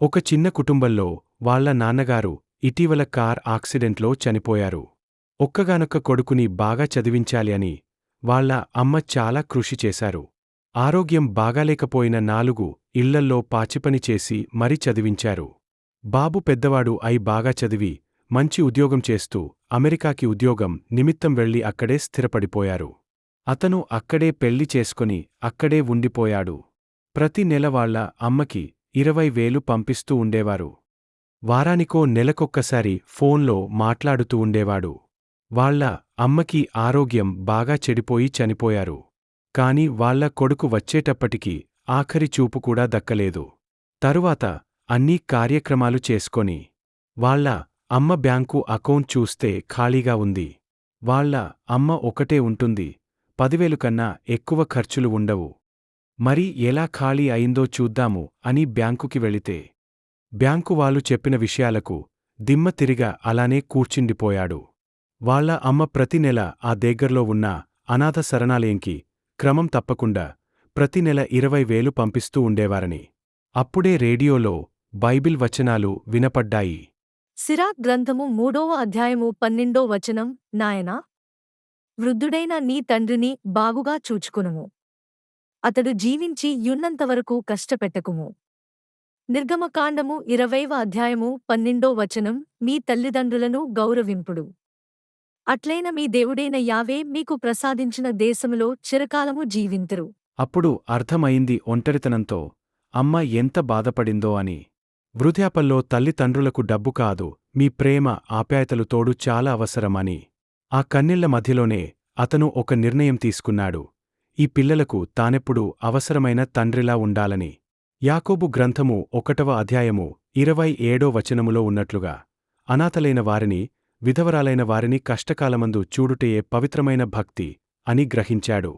ఒక చిన్న కుటుంబంలో వాళ్ళ నాన్నగారు ఇటీవల కార్ ఆక్సిడెంట్లో చనిపోయారు. ఒక్కగానొక్క కొడుకుని బాగా చదివించాలి అని వాళ్ళ అమ్మ చాలా కృషి చేశారు. ఆరోగ్యం బాగాలేకపోయిన నాలుగు ఇళ్ళల్లో పాచిపని చేసి మరీ చదివించారు. బాబు పెద్దవాడు అయి బాగా చదివి మంచి ఉద్యోగం చేస్తూ అమెరికాకి ఉద్యోగం నిమిత్తం వెళ్ళి అక్కడే స్థిరపడిపోయారు. అతను అక్కడే పెళ్ళి చేసుకుని అక్కడే ఉండిపోయాడు. ప్రతి నెల వాళ్ళ అమ్మకి ఇరవై వేలు పంపిస్తూ ఉండేవారు. వారానికో నెలకొక్కసారి ఫోన్లో మాట్లాడుతూ ఉండేవాడు. వాళ్ళ అమ్మకి ఆరోగ్యం బాగా చెడిపోయి చనిపోయారు. కాని వాళ్ళ కొడుకు వచ్చేటప్పటికి ఆఖరి చూపు కూడా దక్కలేదు. తరువాత అన్నీ కార్యక్రమాలు చేసుకొని వాళ్ళ అమ్మ బ్యాంకు అకౌంట్ చూస్తే ఖాళీగా ఉంది. వాళ్ళ అమ్మ ఒకటే ఉంటుంది. పదివేలు కన్నా ఎక్కువ ఖర్చులు ఉండవు. మరి ఎలా ఖాళీ అయిందో చూద్దాము అని బ్యాంకుకి వెళితే. బ్యాంకు వాళ్ళు చెప్పిన విషయాలకు దిమ్మ తిరిగా అలానే కూర్చుండిపోయాడు. వాళ్ళ అమ్మ ప్రతి నెల ఆ దగ్గర్లో ఉన్న అనాథ శరణాలయంకి క్రమం తప్పకుండా ప్రతి నెల ఇరవై వేలు పంపిస్తూ ఉండేవారని. అప్పుడే రేడియోలో బైబిల్ వచనాలు వినపడ్డాయి. సిరాక్ గ్రంథము మూడవ అధ్యాయము పన్నెండో వచనం నాయనా వృద్ధుడైన నీ తండ్రిని బాగుగా చూచుకునుము. అతడు జీవించి యున్నంతవరకు కష్టపెట్టకుము. నిర్గమకాండము ఇరవైవ అధ్యాయము పన్నెండో వచనం మీ తల్లిదండ్రులను గౌరవింపుడు. అట్లైన మీ దేవుడైన యావే మీకు ప్రసాదించిన దేశములో చిరకాలము జీవింతురు. అప్పుడు అర్థమైంది ఒంటరితనంతో అమ్మ ఎంత బాధపడిందో అని. వృద్ధాపల్లో తల్లిదండ్రులకు డబ్బు కాదు మీ ప్రేమ ఆప్యాయతలు తోడు చాలా అవసరమని. ఆ కన్నెళ్ళ మధ్యలోనే అతను ఒక నిర్ణయం తీసుకున్నాడు. ఈ పిల్లలకు తానెప్పుడు అవసరమైన తండ్రిలా ఉండాలని. యాకోబు గ్రంథము ఒకటవ అధ్యాయము ఇరవై ఏడో వచనములో ఉన్నట్లుగా అనాథలైన వారిని విధవరాలైన వారిని కష్టకాలమందు చూడుటయే పవిత్రమైన భక్తి అని గ్రహించాడు.